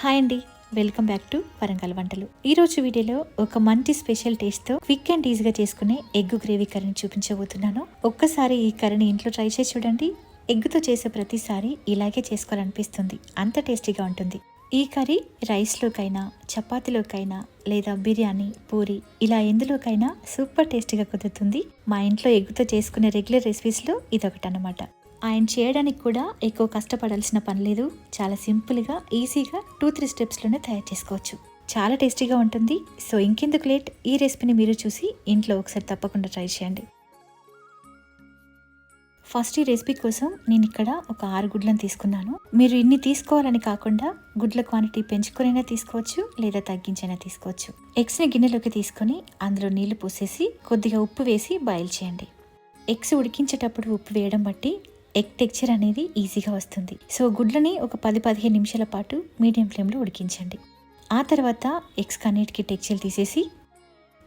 Hi అండి. Welcome back to Warangal వంటలు. ఈరోజు వీడియోలో ఒక మంచి స్పెషల్ టేస్ట్తో క్విక్ అండ్ ఈజీగా చేసుకునే ఎగ్ గ్రేవీ కర్రీని చూపించబోతున్నాను. ఒక్కసారి ఈ కర్రీని ఇంట్లో ట్రై చేసి చూడండి. ఎగ్గుతో చేసే ప్రతిసారి ఇలాగే చేసుకోవాలనిపిస్తుంది. అంత టేస్టీగా ఉంటుంది. ఈ కర్రీ రైస్లోకైనా చపాతీలోకైనా లేదా బిర్యానీ పూరి ఇలా ఎందులోకైనా సూపర్ టేస్టీగా కుదురుతుంది. మా ఇంట్లో ఎగ్గుతో చేసుకునే రెగ్యులర్ రెసిపీస్లో ఇదొకటి అనమాట ఆయన చేయడానికి కూడా ఎక్కువ కష్టపడాల్సిన పని లేదు. చాలా సింపుల్గా ఈజీగా టూ త్రీ స్టెప్స్లోనే తయారు చేసుకోవచ్చు. చాలా టేస్టీగా ఉంటుంది. సో ఇంకెందుకు లేట్? ఈ రెసిపీని మీరు చూసి ఇంట్లో ఒకసారి తప్పకుండా ట్రై చేయండి. ఫస్ట్ ఈ రెసిపీ కోసం నేను ఇక్కడ ఒక ఆరు గుడ్లను తీసుకున్నాను. మీరు ఇన్ని తీసుకోవాలని కాకుండా గుడ్ల క్వాంటిటీ పెంచుకునైనా తీసుకోవచ్చు లేదా తగ్గించైనా తీసుకోవచ్చు. ఎగ్స్ని గిన్నెలోకి తీసుకొని అందులో నీళ్ళు పోసేసి కొద్దిగా ఉప్పు వేసి బాయిల్ చేయండి. ఎగ్స్ ఉడికించేటప్పుడు ఉప్పు వేయడం బట్టి ఎగ్ టెక్చర్ అనేది ఈజీగా వస్తుంది. సో గుడ్లని ఒక పది పదిహేను నిమిషాల పాటు మీడియం ఫ్లేమ్లో ఉడికించండి. ఆ తర్వాత ఎగ్స్ కన్నిటికి టెక్చర్ తీసేసి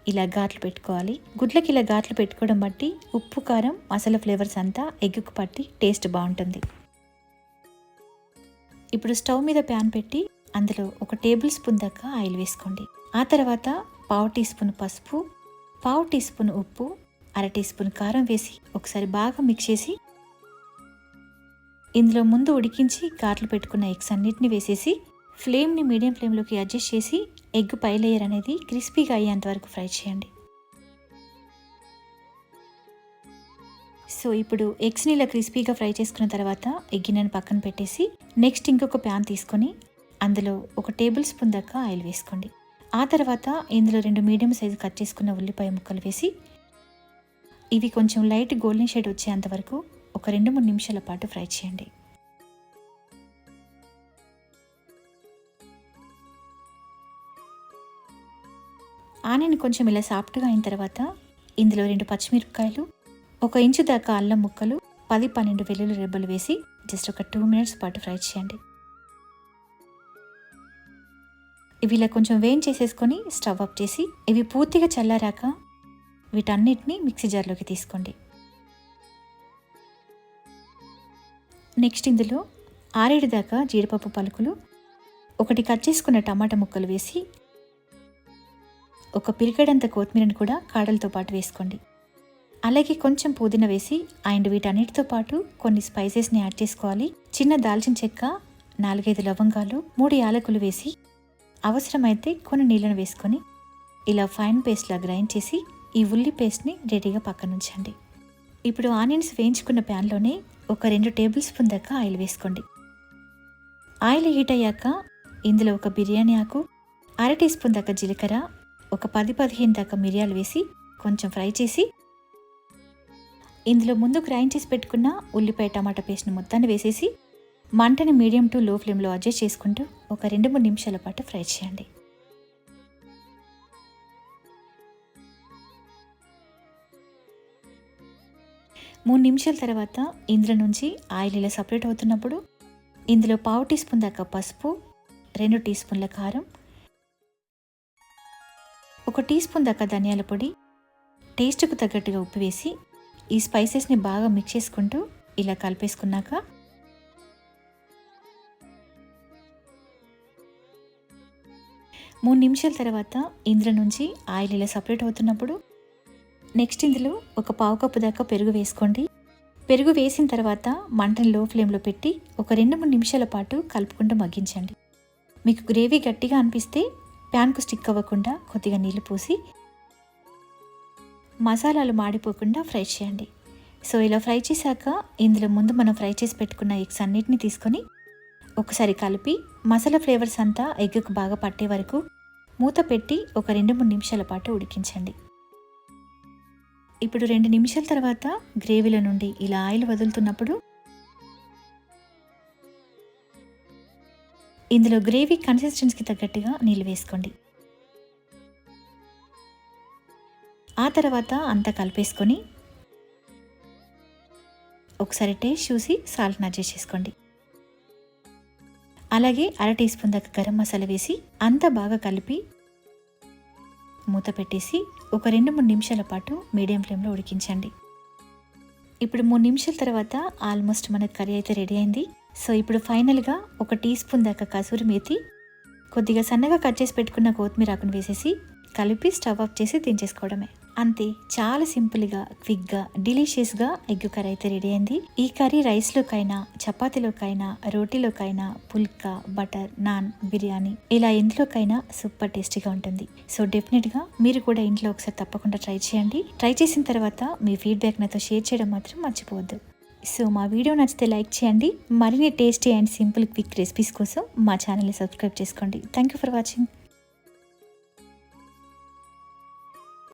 ఇలా ఘాట్లు పెట్టుకోవాలి. గుడ్లకి ఇలా ఘాట్లు పెట్టుకోవడం బట్టి ఉప్పు కారం మసాలా ఫ్లేవర్స్ అంతా ఎగ్గుకు పట్టి టేస్ట్ బాగుంటుంది. ఇప్పుడు స్టవ్ మీద ప్యాన్ పెట్టి అందులో ఒక టేబుల్ స్పూన్ దాకా ఆయిల్ వేసుకోండి. ఆ తర్వాత పావు టీ స్పూన్ పసుపు పావు టీ స్పూన్ ఉప్పు అర టీ స్పూన్ కారం వేసి ఒకసారి బాగా మిక్స్ చేసి ఇందులో ముందు ఉడికించి గాట్లు పెట్టుకున్న ఎగ్స్ అన్నిటిని వేసేసి ఫ్లేమ్ని మీడియం ఫ్లేమ్లోకి అడ్జస్ట్ చేసి ఎగ్ పై లేయర్ అనేది క్రిస్పీగా అయ్యేంత వరకు ఫ్రై చేయండి. సో ఇప్పుడు ఎగ్స్ని ఇలా క్రిస్పీగా ఫ్రై చేసుకున్న తర్వాత ఎగ్ పక్కన పెట్టేసి నెక్స్ట్ ఇంకొక ప్యాన్ తీసుకొని అందులో ఒక టేబుల్ స్పూన్ దాకా ఆయిల్ వేసుకోండి. ఆ తర్వాత ఇందులో రెండు మీడియం సైజు కట్ చేసుకున్న ఉల్లిపాయ ముక్కలు వేసి ఇవి కొంచెం లైట్ గోల్డెన్ షేడ్ వచ్చేంత వరకు ఒక రెండు మూడు నిమిషాల పాటు ఫ్రై చేయండి. ఆనియన్ కొంచెం ఇలా సాఫ్ట్గా అయిన తర్వాత ఇందులో రెండు పచ్చిమిరపకాయలు ఒక ఇంచు దాకా అల్లం ముక్కలు పది పన్నెండు వెల్లుల్లి రెబ్బలు వేసి జస్ట్ ఒక టూ మినిట్స్ పాటు ఫ్రై చేయండి. ఇవి ఇలా కొంచెం వేయించేసేసుకొని స్టవ్ ఆఫ్ చేసి ఇవి పూర్తిగా చల్లారాక వీటన్నిటిని మిక్సీ జార్లోకి తీసుకోండి. నెక్స్ట్ ఇందులో ఆరేడు దాకా జీడిపప్పు పలుకులు ఒకటి కట్ చేసుకున్న టమాటా ముక్కలు వేసి ఒక పిరికడంత కొత్తిమీరను కూడా కాడలతో పాటు వేసుకోండి. అలాగే కొంచెం పుదీనా వేసి అండ్ వీటన్నిటితో పాటు కొన్ని స్పైసెస్ని యాడ్ చేసుకోవాలి. చిన్న దాల్చిన చెక్క నాలుగైదు లవంగాలు మూడు యాలకులు వేసి అవసరమైతే కొన్ని నీళ్ళను వేసుకొని ఇలా ఫైన్ పేస్ట్లా గ్రైండ్ చేసి ఈ ఉల్లి పేస్ట్ని రెడీగా పక్కన ఉంచండి ఇప్పుడు ఆనియన్స్ వేయించుకున్న ప్యాన్లోనే ఒక రెండు టేబుల్ స్పూన్ దాకా ఆయిల్ వేసుకోండి. ఆయిల్ హీట్ అయ్యాక ఇందులో ఒక బిర్యానీ ఆకు అర టీ స్పూన్ దాకా జీలకర్ర ఒక పది పదిహేను దాకా మిరియాలు వేసి కొంచెం ఫ్రై చేసి ఇందులో ముందు గ్రైండ్ చేసి పెట్టుకున్న ఉల్లిపాయ టమాటా పేస్ట్ని మొత్తాన్ని వేసేసి మంటని మీడియం టు లో ఫ్లేమ్లో అడ్జస్ట్ చేసుకుంటూ ఒక రెండు మూడు నిమిషాల పాటు ఫ్రై చేయండి. మూడు నిమిషాల తర్వాత ఇందులో నుంచి ఆయిల్ ఇలా సపరేట్ అవుతున్నప్పుడు ఇందులో పావు టీ స్పూన్ దాకా పసుపు రెండు టీ స్పూన్ల కారం ఒక టీ స్పూన్ దాకా ధనియాల పొడి టేస్ట్కు తగ్గట్టుగా ఉప్పు వేసి ఈ స్పైసెస్ని బాగా మిక్స్ చేసుకుంటూ ఇలా కలిపేసుకున్నాక మూడు నిమిషాల తర్వాత ఇందులో నుంచి ఆయిల్ ఇలా సపరేట్ అవుతున్నప్పుడు నెక్స్ట్ ఇందులో ఒక పావు కప్పు దాకా పెరుగు వేసుకోండి. పెరుగు వేసిన తర్వాత మంటను లో ఫ్లేమ్లో పెట్టి ఒక రెండు మూడు నిమిషాల పాటు కలుపుకుంటూ మగ్గించండి. మీకు గ్రేవీ గట్టిగా అనిపిస్తే ప్యాన్కు స్టిక్ అవ్వకుండా కొద్దిగా నీళ్ళు పోసి మసాలాలు మాడిపోకుండా ఫ్రై చేయండి. సో ఇలా ఫ్రై చేశాక ఇందులో ముందు మనం ఫ్రై చేసి పెట్టుకున్న ఎగ్స్ అన్నిటిని తీసుకొని ఒకసారి కలిపి మసాలా ఫ్లేవర్స్ అంతా ఎగ్గుకు బాగా పట్టే వరకు మూత పెట్టి ఒక రెండు మూడు నిమిషాల పాటు ఉడికించండి. ఇప్పుడు రెండు నిమిషాల తర్వాత గ్రేవీల నుండి ఇలా ఆయిల్ వదులుతున్నప్పుడు ఇందులో గ్రేవీ కన్సిస్టెన్సీకి తగ్గట్టుగా నీళ్ళు వేసుకోండి. ఆ తర్వాత అంతా కలిపేసుకొని ఒకసారి టేస్ట్ చూసి సాల్ట్ అడ్జస్ట్ చేసుకోండి. అలాగే అర టీ స్పూన్ దాకా గరం మసాలా వేసి అంతా బాగా కలిపి మూత పెట్టేసి ఒక రెండు మూడు నిమిషాల పాటు మీడియం ఫ్లేమ్లో ఉడికించండి. ఇప్పుడు మూడు నిమిషాల తర్వాత ఆల్మోస్ట్ మన కర్రీ అయితే రెడీ అయింది. సో ఇప్పుడు ఫైనల్గా ఒక టీ స్పూన్ దాకా కసూరి మేతి కొద్దిగా సన్నగా కట్ చేసి పెట్టుకున్న కొత్తిమీర ఆకును వేసేసి కలిపి స్టవ్ ఆఫ్ చేసి దించేసుకోవడమే. అంతే చాలా సింపుల్గా క్విక్గా డిలీషియస్గా ఎగ్ కర్రీ అయితే రెడీ అయింది. ఈ కర్రీ రైస్లోకైనా చపాతీలోకైనా రోటీలోకైనా పుల్కా బటర్ నాన్ బిర్యానీ ఇలా ఎందులోకైనా సూపర్ టేస్టీగా ఉంటుంది. సో డెఫినెట్గా మీరు కూడా ఇంట్లో ఒకసారి తప్పకుండా ట్రై చేయండి. ట్రై చేసిన తర్వాత మీ ఫీడ్బ్యాక్ నాతో షేర్ చేయడం మాత్రం మర్చిపోవద్దు. సో మా వీడియో నచ్చితే లైక్ చేయండి. మరిన్ని tasty and simple quick recipes కోసం మా ఛానల్ని సబ్స్క్రైబ్ చేసుకోండి. Thank you for watching.